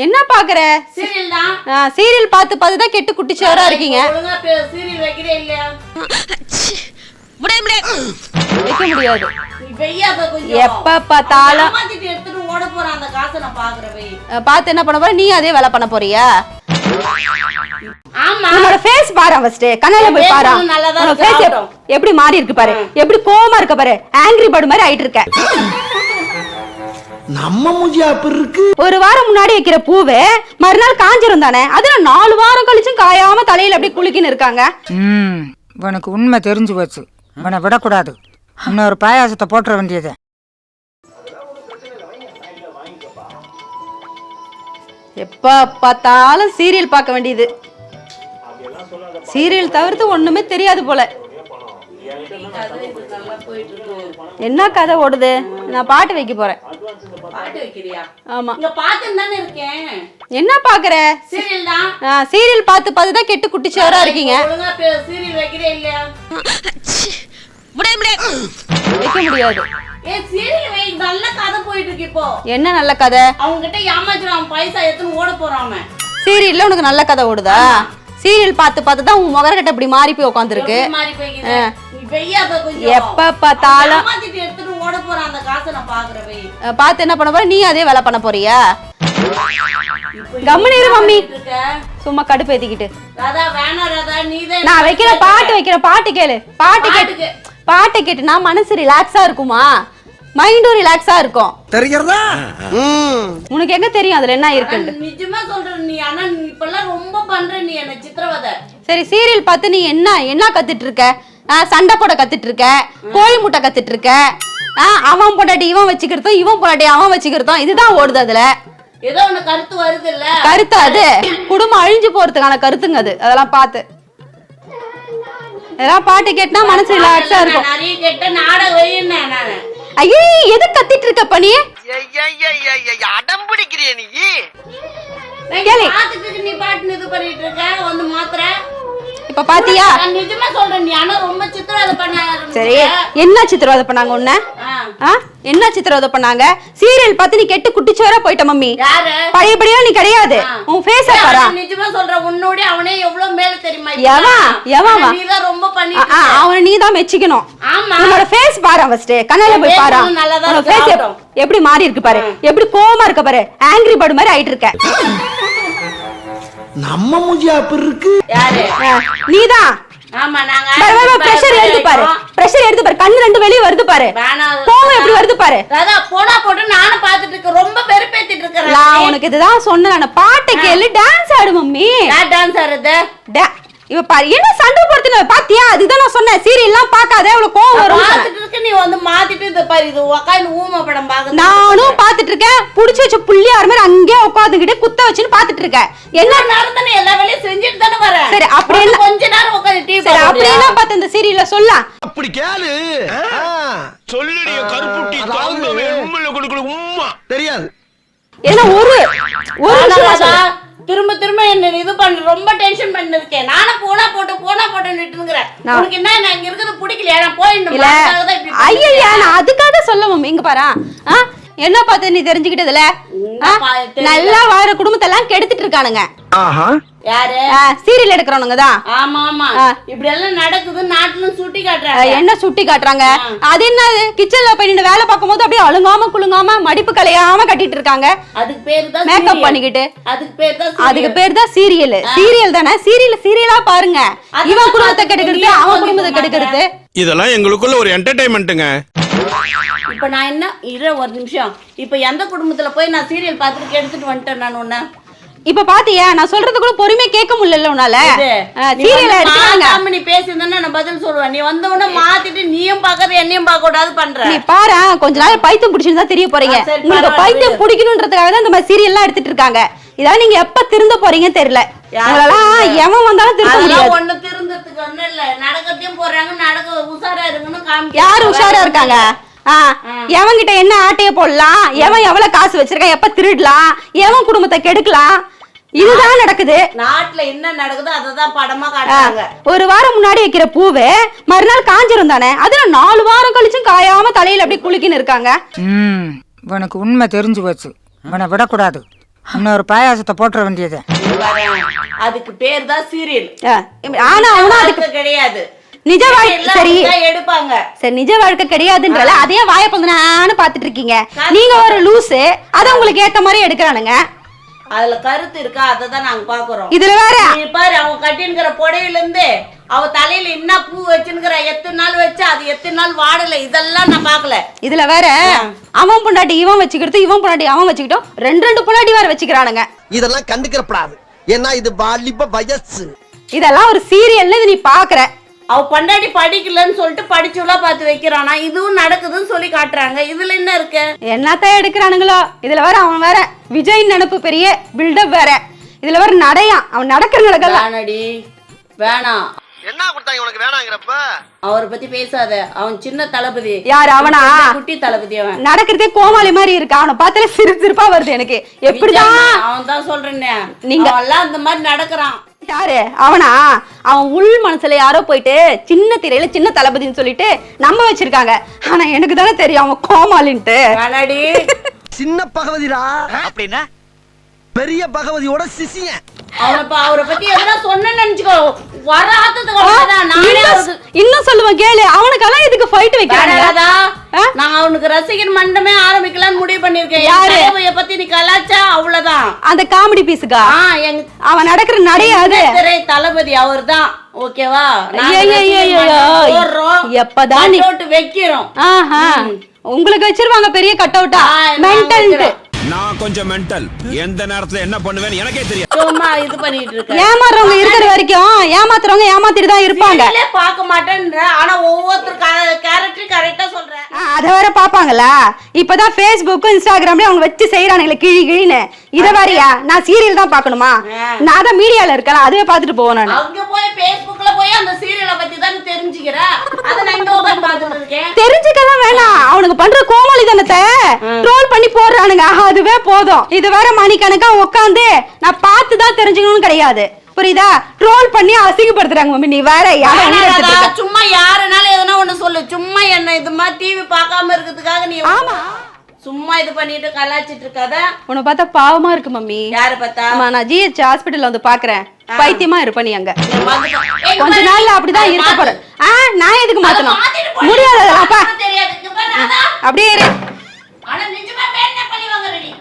என்ன பாக்குற? சீரியல் தான் சீரியல் பார்த்து பார்த்து தான் கெட்டு குட்டிச்சவரா இருக்கீங்க. வைக்க முடியாது. எப்ப பார்த்தாலும் ஏமாத்திட்டு எடுத்துட்டு ஓட போறான் அந்த காசை நான் பாக்குறவே. அஹ், பார்த்து என்ன பண்ண போற? நீ அதே வேலை பண்ண போறியா? ஆமா. உன்னோட ஃபேஸ் பாரு ஃபர்ஸ்ட் கண்ணால போய் பாரு. உன்னோட ஃபேஸ். எப்படி மாறி இருக்கு பாரு. எப்படி கோவமா இருக்க பாரு. ஆங்கிரி பேர்டு மாதிரி ஆயிட்டு இருக்க. நம்ம மூஞ்சி அப்படி இருக்கு? ஒரு வாரம் முன்னாடி வைக்கிற பூவே மறுநாள் காஞ்சிரும் தானே? அதுல நாலு வாரம் கழிச்சும் காயாம தலையில அப்படியே குலுக்கின்னு இருக்காங்க. ம் உனக்கு உண்மை தெரிஞ்சு போச்சு. உன்னை விடக்கூடாது. இன்னொரு பாயாசத்தை போட்டுற வேண்டியது. எப்ப பார்த்தாலும் சீரியல் பார்க்க வேண்டியது. சீரியல் தவிர்த்து ஒண்ணுமே தெரியாது போல. என்ன கதை ஓடுது? நான் பாட்டு வைக்க போறேன். ஆமா. என்ன பாக்குற? சீரியல் தான். சீரியல் பார்த்து பார்த்து தான் கெட்டு இருக்கீங்க. சீரியல் வைக்கிறே இல்லையா? வைக்க முடியாது. என்ன நல்ல கதை? அவங்க கிட்ட ஏமாத்துறான் அவன் பைசா எத்தனை ஓட போறான் அவன். சீரியல்ல உனக்கு நல்ல கதை ஓடுதா? சீரியல் பார்த்து பார்த்து தான் உன் முகரக்கட்டை இப்படி மாறி போய் உட்காந்துருக்கு எப்ப பார்த்தாலும் ஓட போறான் அந்த காசை நான் பாக்குறவே. பார்த்து என்ன பண்ண போற? நீ அதே வேலை பண்ண போறியா? கம்முனு இரு மம்மி. சும்மா கடுப்பு ஏத்திக்கிட்டு. ராதா ராதா நான் வைக்கிற பாட்டு வைக்கிற பாட்டு கேளு. பாட்டு கேட்டு. பாட்டு கேட்டுனா மனசு ரிலாக்ஸா இருக்குமா? மைண்டும் ரிலாக்ஸா இருக்கும். தெரிகிறதா? உனக்கு எங்க தெரியும்? அதுல என்ன இருக்குன்னு நிஜமா சொல்றேன் நீ ஆனா இப்பெல்லாம் ரொம்ப பண்ற நீ என்ன சித்திரவதை. சரி சீரியல் பார்த்து நீ என்ன என்ன கத்துட்டு இருக்க? சண்டை போட கத்துட்டு இருக்க? கோழி முட்டை கத்துட்டு இருக்க? அவன் பொண்டாட்டி இவன் வச்சுக்கிறதும் இவன் பொண்டாட்டி அவன் வச்சுக்கிறதும் இதுதான் ஓடுது அதுல. ஏதோ ஒண்ணு கருத்து வருது இல்ல கருத்து அது. குடும்பம் அழிஞ்சு போறதுக்கான கருத்துங்க அது. அதெல்லாம் பார்த்து. இதெல்லாம் பாட்டு கேட்டா மனசு ரிலாக்ஸா இருக்கும். நிறைய கேட்ட நானு ஐயே எது கத்திட்டு இருக்க பண்ணி அடம் பிடிக்கிறிய நீ? கேளு. பாட்டுன்னு இது பண்ணிட்டு இருக்க? வந்து மாத்திர இப்ப பாத்தியா? நான் நிஜமா சொல்றேன் நீ. ஆனா ரொம்ப சித்திரவதை பண்ண சரி. என்ன சித்திரவதை பண்ணாங்க உன்ன? ஆ. என்ன சித்திரவதை பண்ணாங்க? சீரியல் பார்த்து நீ கெட்டு குட்டிச்சோரா போயிட்ட மம்மி. யாரு? பழையபடியா நீ கிடையாது. உன் ஃபேஸ பாரா. நிஜமா சொல்றேன் உன்னோட அவனே எவ்வளவு மேல தெரியுமா எவன்? எவன்? நீ தான் ரொம்ப இருக்க. அவனை நீ தான் மெச்சிக்கணும். ஆமா. உன்னோட ஃபேஸ் பாரு ஃபர்ஸ்ட் கண்ணால போய் பாரு. உன்னோட ஃபேஸ். எப்படி மாறி இருக்கு பாரு. எப்படி கோவமா இருக்க பாரு. ஆங்கிரி பேர்டு மாதிரி ஆயிட்டு இருக்க. நம்ம மூஞ்சி அப்படி இருக்கு. யாரு? நீதான் ஆமா நாங்க பிரஷர் எடுத்து பாரு. பிரஷர் எடுத்து பாரு. கண்ணு ரெண்டு வெளிய வருது பாரு. கோவம் எப்படி வருது பாரு. ராதா போனா போட்டு நானும் பாத்துட்டு இருக்கேன். ரொம்ப வெறுப்பேத்திட்டு இருக்கிறேன். நான் உனக்கு இதுதான் சொன்னேன். நான் பாட்டை கேளு. டான்ஸ் ஆடு மம்மி. டான்ஸ் ஆடுறது? டா- இவ பாரு. என்ன சண்டை போடுறது பாத்தியா? அதுதான் நான் சொன்னேன். சீரியல்லாம் பார்க்காத. அவ்வளவு கோவம் வரும் பாத்துட்டு இருக்க நீ வந்து மாத்திட்டு இந்த பாரு இது உக்காந்து ஊமை படம் பாக்குது நானும் பாத்துட்டு இருக்கேன் புடிச்சு வச்ச புள்ளியார் மாதிரி அங்கேயே உட்காந்துக்கிட்டு குத்த வச்சுன்னு பாத்துட்டு இருக்கேன் என்ன? என்ன நடந்தனே எல்லா வேலையும் செஞ்சுட்டு தானே வரேன். சரி, அப்படி வந்து என்ன- கொஞ்ச நேரம் உட்காந்து டிவி சரி அப்படி என்ன பார்த்த இந்த சீரியல்ல சொல்லலாம். அப்படி கேளு. சொல்லுடிய கருப்புட்டி தாங்கவே உண்மையில கொடுக்கல உம்மா. தெரியாது. ஏன்னா ஒரு ஒரு. திரும்ப திரும்ப என்ன இது பண்ண ரொம்ப டென்ஷன் பண்ணிருக்கேன். நானும் போனா போட்டு போனா இருக்கிறேன் நான்- உனக்கு என்ன நான் இங்க இருக்கிறது பிடிக்கலையா? நான் போயிடணும் ஐயா நான் அதுக்காக சொல்ல மம்மி இங்க பாரு? என்ன பார்த்து நீ தெரிஞ்சுக்கிட்டதுல. நல்லா வாழ குடும்பத்தெல்லாம் கெடுத்துட்டு இருக்கானுங்க. ஆஹா. யாரு? சீரியல் எடுக்கிறவனுங்க தான். ஆமா ஆமா. இப்படி எல்லாம் நடக்குது நாட்டுல சுட்டி காட்டுறாங்க. என்ன சுட்டி காட்டுறாங்க? அது என்ன கிச்சன்ல போய் நின்னு வேலை பார்க்கும்போது அப்படியே அழுங்காம குலுங்காம மடிப்பு கலையாம கட்டிட்டு இருக்காங்க. அதுக்கு பேரு தான் மேக்கப். பண்ணிக்கிட்டு. அதுக்கு பேர் தான் அதுக்கு. பேர் தான் சீரியல். சீரியல் தானே? சீரியல் சீரியலா பாருங்க. இவன் குடும்பத்தை கெடுக்கிறது அவன் குடும்பத்தை கெடுக்கிறது. இதெல்லாம் எங்களுக்குள்ள ஒரு என்டர்டைன்மெண்ட்டுங்க இப்ப நான் என்ன இரு ஒரு நிமிஷம். இப்ப எந்த குடும்பத்துல போய் நான் சீரியல் பார்த்துட்டு எடுத்துட்டு வந்துட்டேன் நான் உன்ன? இப்ப பாத்தியா நான் சொல்றது கூட பொறுமையா கேட்க முடியல உன்னால. சீரியல் எடுத்துக்காங்க. நீ பேசியிருந்தா நான் பதில் சொல்லுவேன். நீ வந்த உடனே மாத்திட்டு நீயும் பாக்காத என்னையும் பார்க்க கூடாது பண்ற. நீ பாரு கொஞ்ச நாள் பைத்தியம் பிடிச்சிருந்தா தெரிய போறீங்க. உங்களுக்கு. பைத்தியம் பிடிக்கணுன்றதுக்காக தான் இந்த மாதிரி சீரியல்லாம் எடுத்துட்டு இருக்காங்க. இதெல்லாம் நீங்க எப்ப திருந்த போறீங்கன்னு தெரியல. உங்களெல்லாம்? எவன் வந்தாலும் திருத்த அதெல்லாம் முடியாது. ஒண்ணு திருந்ததுக்கு ஒண்ணும் இல்ல. நடக்கத்தையும் போறாங்க நடக்க உஷாரா இருக்குன்னு காமிக்க யாரு உஷாரா இருக்காங்க? எவன்கிட்ட என்ன ஆட்டைய போடலாம்? எவன் எவ்வளவு காசு வச்சிருக்கான்? எப்ப திருடலாம்? எவன் குடும்பத்தை கெடுக்கலாம்? இதுதான் நடக்குது. நாட்டுல என்ன நடக்குதோ அததான் படமா காட்டுறாங்க. ஒரு வாரம் முன்னாடி வைக்கிற பூவே மறுநாள் காஞ்சிரும் தானே? அதுல நாலு வாரம் கழிச்சும் காயாம தலையில அப்படியே குலுக்கின்னு இருக்காங்க. ம் உனக்கு உண்மை தெரிஞ்சு போச்சு. உன்னை விடக்கூடாது. இன்னொரு பாயாசத்தை போட்டுற வேண்டியது. அதுக்கு பேர் தான் சீரியல். ஆனா அவனும் அதுக்கு கிடையாது. நிஜ வாழ்க்கை எல்லாம் சரி. எடுப்பாங்க. சரி நிஜ வாழ்க்கை கிடையாதுன்றல அதே வாய நானு பாத்துட்டு இருக்கீங்க நீங்க ஒரு லூசு அத உங்களுக்கு ஏத்த மாதிரி எடுக்கிறானுங்க. அதுல கருத்து இருக்கா? அதை தான் நாங்க பாக்குறோம் இதுல வேற. பாரு அவன் கட்டின்கிற புடவையில இருந்து அவ தலையில என்ன பூ வச்சுன்னுக்கிற எத்தனை நாள் வச்சு அது எத்தனை நாள் வாடல? இதெல்லாம் நான் பாக்கல இதுல வேற அவன் பொண்டாட்டி இவன் வச்சுக்கிறது இவன் பொண்டாட்டி அவன் வச்சுக்கிட்டோம் ரெண்டு ரெண்டு பொண்டாட்டி வேற வச்சுக்கிறானுங்க. இதெல்லாம் கண்டுக்கிறப்படாது. ஏன்னா இது வாலிப வயசு. இதெல்லாம் ஒரு சீரியல்னு இது நீ பாக்குற அவ பண்டாட்டி படிக்கலன்னு சொல்லிட்டு படிச்சுலாம் பார்த்து வைக்கிறானா? இதுவும் நடக்குதுன்னு சொல்லி காட்டுறாங்க. இதுல என்ன இருக்கு? என்னத்தான் எடுக்கிறானுங்களோ? இதுல வேற அவன் வேற. விஜய் நினப்பு பெரிய பில்டப் வேற. இதுல வேற நடையான் அவன் நடக்கிற நடக்கல வேணாடி. வேணாம் என்ன கொடுத்தாங்க உனக்கு வேணாங்கிறப்ப? அவரை பத்தி பேசாத. அவன் சின்ன தளபதி. யார் அவனா? குட்டி தளபதி அவன். நடக்கிறதே கோமாளி மாதிரி இருக்கு. அவனை பார்த்தாலே சிரிப்பு சிரிப்பா வருது எனக்கு. எப்படிதான்? அவன் தான் சொல்றேனே நீங்க- நீங்க எல்லாம் இந்த மாதிரி நடக்கிறான். யாரு அவனா? அவன் உள் மனசுல யாரோ போயிட்டு சின்ன திரையில சின்ன தளபதின்னு சொல்லிட்டு நம்ப வச்சிருக்காங்க. ஆனா எனக்கு தானே தெரியும் அவன் கோமாளின்ட்டு. சின்ன பகவதிடா. அப்படின்னா? பெரிய பகவதியோட சிசியன். அவரை பத்தி எதனா சொன்னேன்னு நினைச்சுக்கோ. இன்னும் சொல்லுவேன் கேளு. அவனுக்கெல்லாம் இதுக்கு ஃபைட் வைக்கிறாங்க? நான் அவனுக்கு ரசிகர் மண்டமே ஆரம்பிக்கலாம்னு முடிவு பண்ணிருக்கேன் யாரு? பத்தி நீ கலாச்சா? அவ்வளவுதான். அந்த காமெடி பீஸுக்கா அவன் நடக்கிற நடைய அது. தளபதி அவர்தான். ஓகேவா. எப்பதான் வைக்கிறோம். உங்களுக்கு வச்சிருவாங்க பெரிய கட் அவுட்டா வைக்கிறோம். நான் கொஞ்சம் மென்டல் எந்த நேரத்துல என்ன பண்ணுவேன்னு எனக்கே தெரியும் சும்மா இது பண்ணிட்டு இருக்க. ஏமாறுறவங்க இருக்கிற வரைக்கும் ஏமாத்துறவங்க ஏமாத்திட்டு தான் இருப்பாங்க. பார்க்க மாட்டேன்ற ஆனா ஒவ்வொருத்தர் கேரக்டர் கரெக்டா சொல்றேன் அத வேற பாப்பாங்களா இப்பதான் ஃபேஸ்புக்கும் இன்ஸ்டாகிராம்லயும் அவங்க வச்சு செய்யறானுங்களே கிழி கிழின்னு. இத வேறயா நான் சீரியல் தான் பார்க்கணுமா. நான் தான் மீடியால இருக்கேன் அதுவே பார்த்துட்டு போவேன் நான். அங்க போய் Facebookல போய் அந்த சீரியலை பத்தி தான் தெரிஞ்சுக்கிற? அத நான் இங்க உட்கார்ந்து பார்த்துட்டு இருக்கேன். தெரிஞ்சுக்கலாம் வேணாம். அவனுக்கு பண்ற கோமாளித்தனத்தை ட்ரோல் பண்ணி போடுறானுங்க. அதுவே போதும். இது வேற மணிக்கணக்கா உட்காந்து நான் பார்த்து தான் தெரிஞ்சுக்கணும்னு கிடையாது. புரியுதா? ட்ரோல் பண்ணி அசிங்கப்படுத்துறாங்க மம்மி. நீ வேற யாரை வேணாம் உயிரை எடுத்துட்டு ராதா, இருக்க? சும்மா யாருனாலும் எதனா ஒண்ணு சொல்லு. சும்மா என்ன இது மாதிரி டிவி பார்க்காம இருக்கிறதுக்காக நீ ஆமா. சும்மா இது பண்ணிட்டு கலாச்சிட்டு இருக்காத. உன்னை பார்த்தா பாவமா இருக்கு மம்மி. யாரு பார்த்தா? ஆமா நான் ஜிஹெச் ஹாஸ்பிட்டல்ல வந்து பாக்குறேன் பைத்தியமா இருப்ப நீ அங்க. கொஞ்ச நாள்ல அப்படிதான் இருக்க போற. ஆ நான் எதுக்கு மாத்தணும்? முடியாது. அப்படியே இரு. ஆனா